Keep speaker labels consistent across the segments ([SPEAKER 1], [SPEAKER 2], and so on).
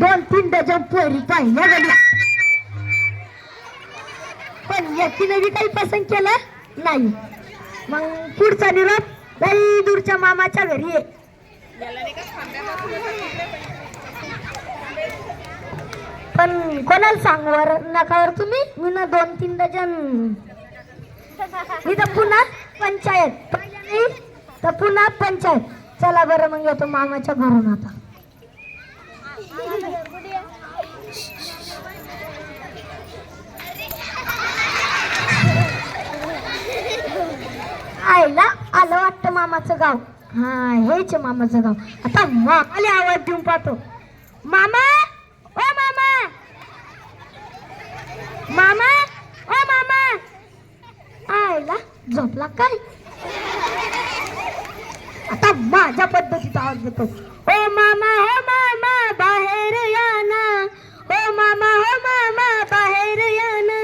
[SPEAKER 1] दोन तीन डझन पोरी पाहिल्या गेल्या पण एकीने बी काही पसंत केलं नाही. मग पुढचा निरोप लई दूरच्या मामाच्या घरी ये. पण कोणाला सांगवर नकावर तुम्ही? मी ना दोन तीन डझन. मी तर पुन्हा पंचायत. तर पुन्हा पंचायत. चला बरं मग येतो मामाच्या घरून आता. आईला आलं वाटतं मामाचं गाव. हा हेच मामाचं गाव. आता मामाला आवाज देऊन पाहतो. मामा ओ मामा. मामा ओ मामा. आईला झोपला काय आता माझ्या पद्धतीचा आवाज देतो. ओ मामा हो मामा बाहेर या ना ओ मामा हो मामा बाहेर या ना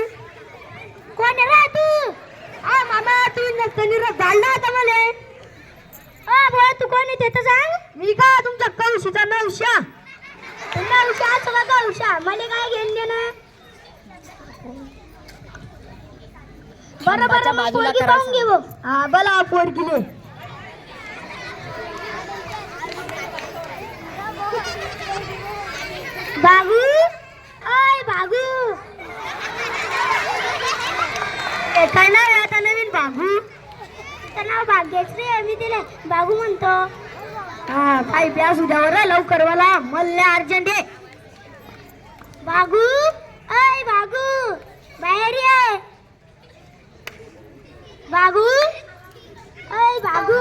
[SPEAKER 1] कोण रे तू? आ मामा तू नसतं निरोप झाला आता मला. आ बोला तू कोण येते तर सांग. मी का? तुमचा कौशीचा नवशा नवशा असं का कौशा मला काय घेऊन देणं? बरं बरं मग
[SPEAKER 2] बाजूला
[SPEAKER 1] पोरगी
[SPEAKER 2] करा
[SPEAKER 1] पाहून घे बघ. हा बोला पोरगीले. बाबू? ओय बाबू. एका नाव आता नवीन बाबू? त्याचं नाव भाग्यश्री आहे. मी तिला बाबू म्हणतो. हा काय प्यास उद्यावर आहे, लवकर मला मल्ले अर्जंट आहे. बागू ओय बागू बाहेर ये. बागू ओय बागू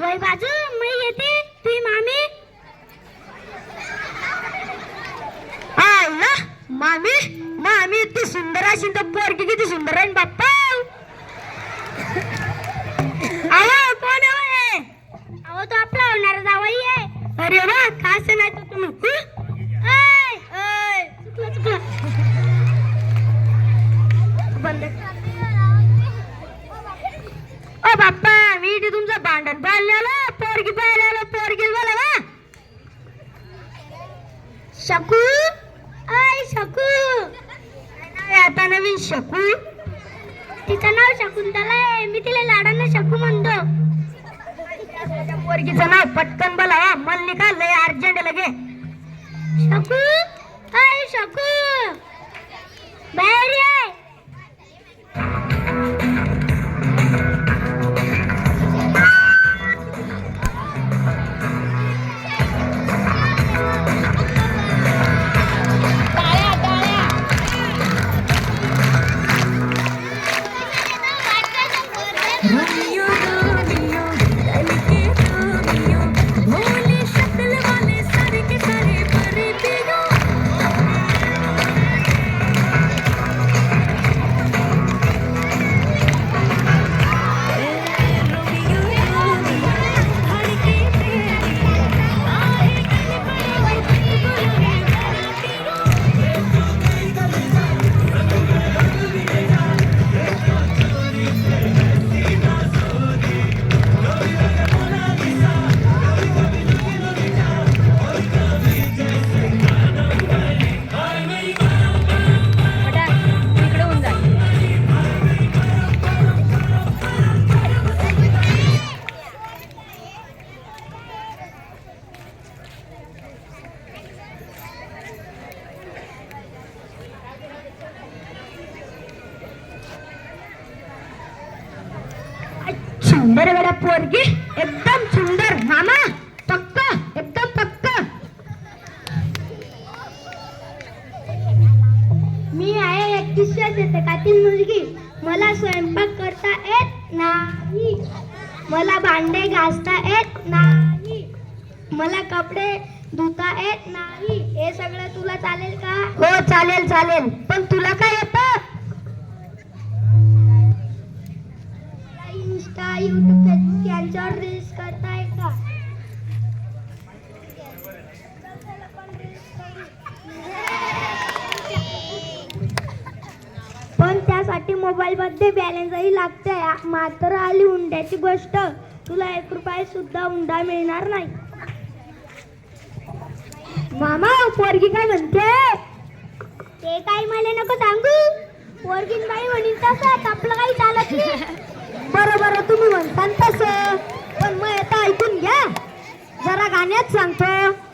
[SPEAKER 1] वय बाजू मी येते तुझी मामी। ना मामी मामी इतकी सुंदर असेल तर पोरगी किती सुंदर आहे बाप्पा। अहो कोण आहे अहो तो आपला होणार जावई आहे अरे वा खास नाही तर तुम्ही पोरगीचं नाव पटकन बोलावा मन मल्लिका लय अर्जंट लगे. शकू काय शकू. बाहेर ये. एकतीसच्या शतकातील मुलगी मला स्वयंपाक करता येत नाही. मला भांडे घासता येत नाही. मला कपडे धुता येत नाही. हे सगळं तुला चालेल का? हो चालेल चालेल. पण तुला काय येतं? इंस्टा युट्यूब फेसबुक यांच्यावर रील्स करताय का पण त्यासाठी मोबाईल मध्ये बॅलन्सही लागते. मात्र आली हुंड्याची गोष्ट. तुला एक रुपये सुद्धा हुंडा मिळणार नाही. मामा पोरगी काय म्हणते? ते काही मला नको सांगू. पोरगी बाई म्हणीन तसं आपलं काही चालत नाही. बरं बरं तुम्ही म्हणता तसं. पण मग आता ऐकून घ्या. जरा गाण्यात सांगतो.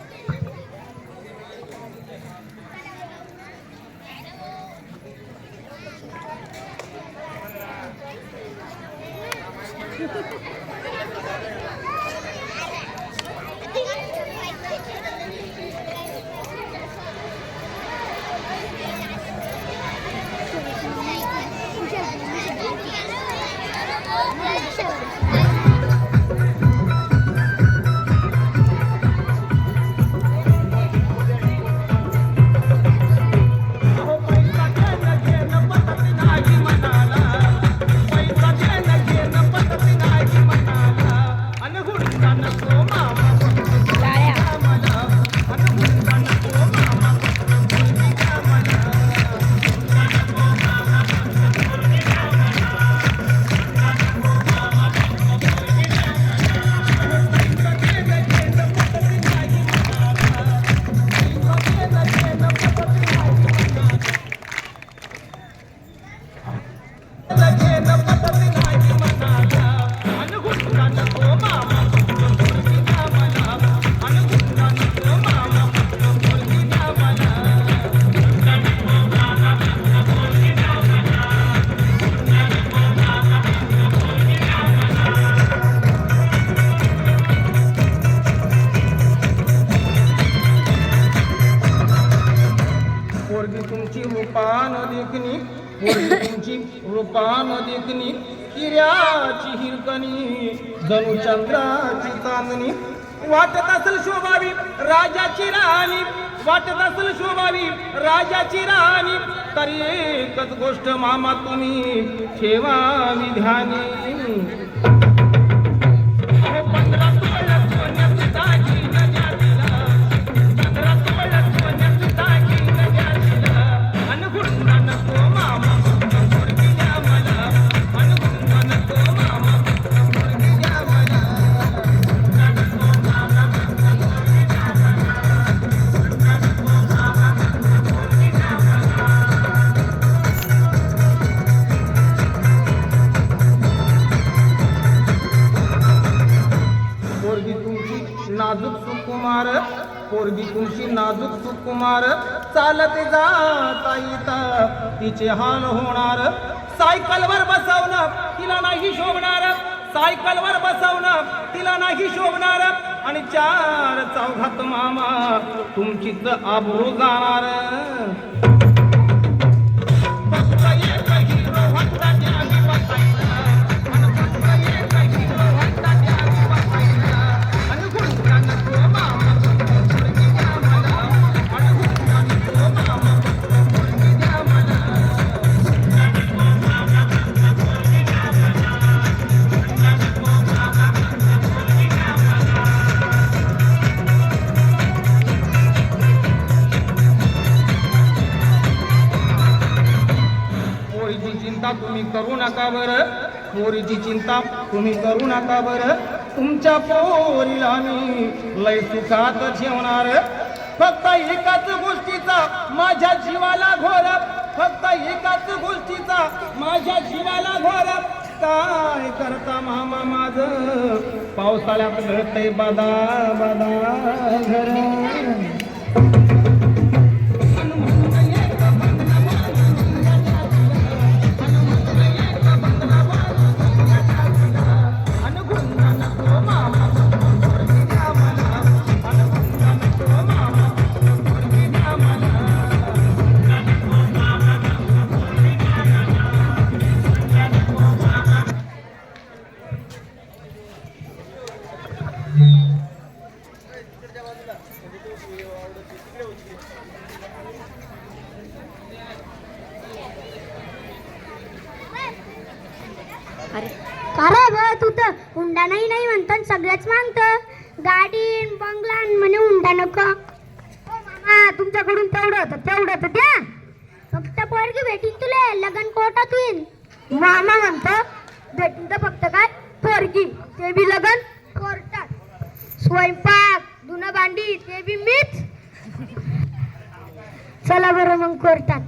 [SPEAKER 3] पान देखणी हिऱ्याची हिरकणी जणू चंद्राची चांदणी. वाटत असेल शोभावी राजाची राणी वाटत असेल शोभावी राजाची राणी तरी एकच गोष्ट मामा तुम्ही ठेवावी ध्यानी. तुमची नाजूक सुकुमार चालते जाता येता तिचे हाल होणार. सायकलवर बसवणं तिला नाही शोभणार. सायकलवर बसवणं तिला नाही शोभणार. आणि चार चौघात मामा तुमचीच आबरू जाणार. चिंता तुम्ही करू नका बरं. पोरीची चिंता तुम्ही करू नका बरं. तुमच्या पोरीला मी लय सुखात ठेवणार. फक्त एकाच गोष्टीचा माझ्या जीवाला घोर. फक्त एकाच गोष्टीचा माझ्या जीवाला घोर. काय करता मामा माझ? पावसाळ्यात घडतय बदा बदा घर.
[SPEAKER 1] सगळंच मागत गाडी बंगला म्हणे उंडा नको. मामा तुमच्याकडून तेवढं होतं तेवढं तर द्या. फक्त पोरगी भेटीन तुले लगन कोर्टात होईल मामा म्हणतो भेटीन तर फक्त काय? पोरगी ते बी लगन कोर्टात स्वयंपाक धुणं भांडी ते बी मीच. चला बरं मग कोर्टात.